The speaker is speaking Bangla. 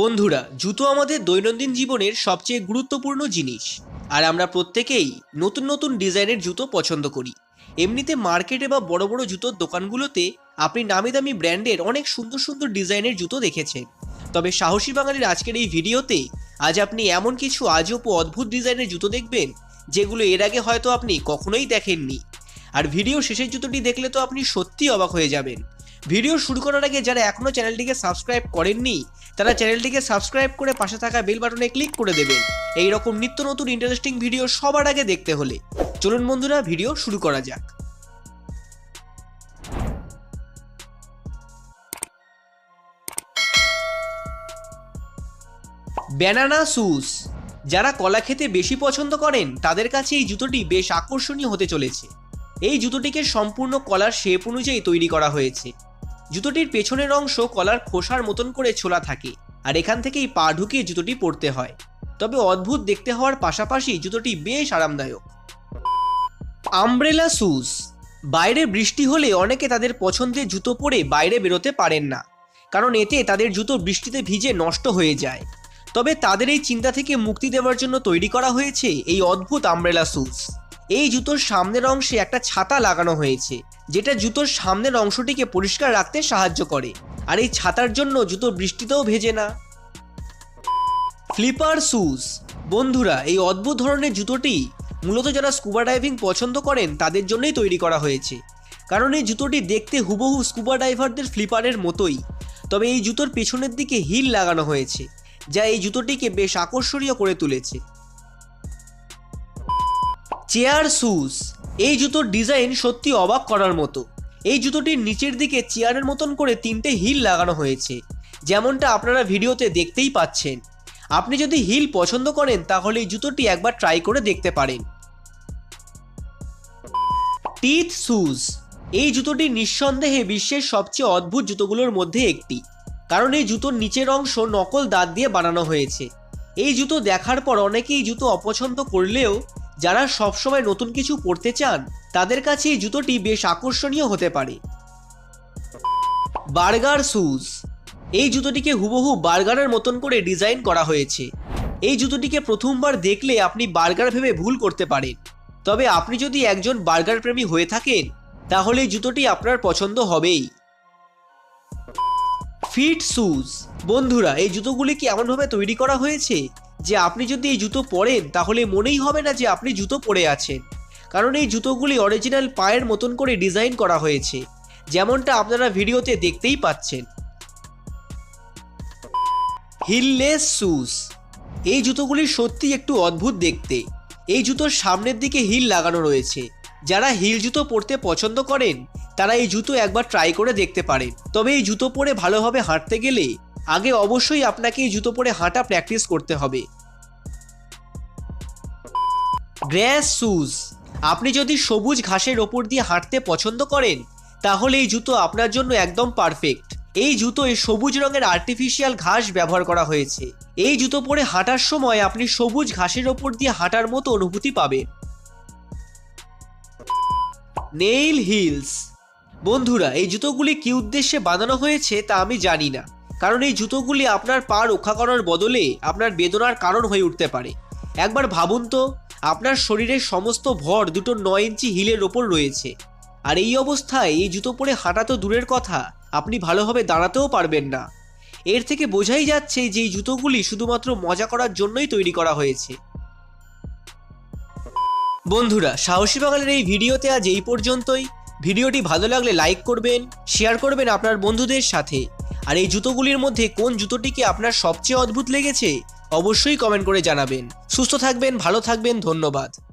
বন্ধুরা, জুতো আমাদের দৈনন্দিন জীবনের সবচেয়ে গুরুত্বপূর্ণ জিনিস। আর আমরা প্রত্যেকেই নতুন নতুন ডিজাইনের জুতো পছন্দ করি। এমনিতে মার্কেটে বা বড় বড় জুতোর দোকানগুলোতে আপনি নামি দামি ব্র্যান্ডের অনেক সুন্দর সুন্দর ডিজাইনের জুতো দেখেছেন। তবে সাহসী বাঙালির আজকের এই ভিডিওতে আজ আপনি এমন কিছু আজব ও অদ্ভুত ডিজাইনের জুতো দেখবেন, যেগুলো এর আগে হয়তো আপনি কখনোই দেখেননি। আর ভিডিও শেষের জুতোটি দেখলে তো আপনি সত্যিই অবাক হয়ে যাবেন। ভিডিও শুরু করার আগে যারা এখনও চ্যানেলটিকে সাবস্ক্রাইব করেননি তারা চ্যানেলটিকে সাবস্ক্রাইব করে পাশে থাকা বেল বাটনে ক্লিক করে দেবেন। এই রকম নিত্য নতুন ইন্টারেস্টিং ভিডিও সবার আগে দেখতে হলে। চলুন বন্ধুরা ভিডিও শুরু করা যাক। ব্যানানা শুজ যারা কলা খেতে বেশি পছন্দ করেন, তাদের কাছে এই জুতোটি বেশ আকর্ষণীয় হতে চলেছে। এই জুতোটিকে সম্পূর্ণ কলার শেপ অনুযায়ী তৈরি করা হয়েছে। জুতোটির পেছনের অংশ কলার খোসার মতন করে ছোলা থাকে, আর এখান থেকেই পা ঢুকিয়ে জুতোটি পরতে হয়। তবে অদ্ভুত দেখতে হওয়ার পাশাপাশি জুতোটি বেশ আরামদায়ক। আমব্রেলা শুজ বাইরে বৃষ্টি হলে অনেকে তাদের পছন্দের জুতো পরে বাইরে বেরোতে পারেন না, কারণ এতে তাদের জুতো বৃষ্টিতে ভিজে নষ্ট হয়ে যায়। তবে তাদের এই চিন্তা থেকে মুক্তি দেওয়ার জন্য তৈরি করা হয়েছে এই অদ্ভুত আমব্রেলা শুজ এই জুতোর সামনের অংশে একটা ছাতা লাগানো হয়েছে, যেটা জুতোর সামনের অংশটিকে পরিষ্কার রাখতে সাহায্য করে। আর এই ছাতার জন্য জুতো বৃষ্টিতেও ভেজে না। Flipper shoes. বন্ধুরা, এই অদ্ভুত ধরনের জুতোটি মূলত যারা স্কুবা ডাইভিং পছন্দ করেন, তাদের জন্যই তৈরি করা হয়েছে। কারণ এই জুতোটি দেখতে হুবহু স্কুবা ডাইভারদের ফ্লিপারের মতোই। তবে এই জুতোর পেছনের দিকে হিল লাগানো হয়েছে, যা এই জুতোটিকে বেশ আকর্ষণীয় করে তুলেছে। Chair shoes. এই জুতোর ডিজাইন সত্যি অবাক করার মতো। এই জুতোটির নিচের দিকে চেয়ারের মতন করে তিনটে হিল লাগানো হয়েছে। যেমনটা আপনারা ভিডিওতে দেখতেই পাচ্ছেন। আপনি যদি হিল পছন্দ করেন, তাহলে এই জুতোটি একবার ট্রাই করে দেখতে পারেন। Teeth shoes. এই জুতোটি নিঃসন্দেহে বিশ্বের সবচেয়ে অদ্ভুত জুতোগুলোর মধ্যে একটি। কারণ এই জুতোর নিচের অংশ নকল দাঁত দিয়ে বানানো হয়েছে। এই জুতো দেখার পর অনেকেই জুতো অপছন্দ করলেও যারা সবসময় নতুন কিছু পড়তে চান, তাদের কাছে এই জুতোটি বেশ আকর্ষণীয় হতে পারে। Burger shoes. এই জুতোটিকে হুবহু বার্গারের মতন করে ডিজাইন করা হয়েছে। এই জুতোটিকে প্রথমবার দেখলে আপনি বার্গার ভেবে ভুল করতে পারেন। তবে আপনি যদি একজন বার্গার প্রেমী হয়ে থাকেন, তাহলে এই জুতোটি আপনার পছন্দ হবেই। Fit shoes. বন্ধুরা, এই জুতোগুলি কি এমনভাবে তৈরি করা হয়েছে? যে আপনি যদি এই জুতো পরেন, তাহলে মনেই হবে না যে আপনি জুতো পরে আছেন। কারণ এই জুতোগুলি অরিজিনাল পায়ের মতন করে ডিজাইন করা হয়েছে। যেমনটা আপনারা ভিডিওতে দেখতেই পাচ্ছেন। হিললেস শুজ এই জুতোগুলি সত্যি একটু অদ্ভুত দেখতে। এই জুতোর সামনের দিকে হিল লাগানো রয়েছে। যারা হিল জুতো পরতে পছন্দ করেন, তারা এই জুতো একবার ট্রাই করে দেখতে পারেন। তবে এই জুতো পরে ভালোভাবে হাঁটতে গেলে, আগে অবশ্যই আপনাকে এই জুতো পরে হাঁটা প্র্যাকটিস করতে হবে। Grass shoes. আপনি যদি সবুজ ঘাসের ওপর দিয়ে হাঁটতে পছন্দ করেন, তাহলে এই জুতো আপনার জন্য একদম পারফেক্ট। এই জুতোয় সবুজ রঙের আর্টিফিশিয়াল ঘাস ব্যবহার করা হয়েছে। এই জুতো পরে হাঁটার সময় আপনি সবুজ ঘাসের ওপর দিয়ে হাঁটার মতো অনুভূতি পাবেন। Nail heels. বন্ধুরা, এই জুতোগুলি কি উদ্দেশ্যে বানানো হয়েছে তা আমি জানি না। কারণ এই জুতোগুলি আপনার পা রক্ষা করার বদলে আপনার বেদনার কারণ হয়ে উঠতে পারে। একবার ভাবুন তো, আপনার শরীরের সমস্ত ভর দুটো নয় ইঞ্চি হিলের ওপর রয়েছে। আর এই অবস্থায় এই জুতো পরে হাঁটা তো দূরের কথা, আপনি ভালোভাবে দাঁড়াতেও পারবেন না। এর থেকে বোঝাই যাচ্ছে যে এই জুতোগুলি শুধুমাত্র মজা করার জন্যই তৈরি করা হয়েছে। বন্ধুরা, সাহসী বাঙালির এই ভিডিওতে আজ এই পর্যন্তই। ভিডিওটি ভালো লাগলে লাইক করবেন, শেয়ার করবেন আপনার বন্ধুদের সাথে। আর এই জুতোগুলির মধ্যে কোন জুতোটিকে আপনার সবচেয়ে অদ্ভুত লেগেছে? অবশ্যই কমেন্ট করে জানাবেন। সুস্থ থাকবেন ভালো থাকবেন ধন্যবাদ।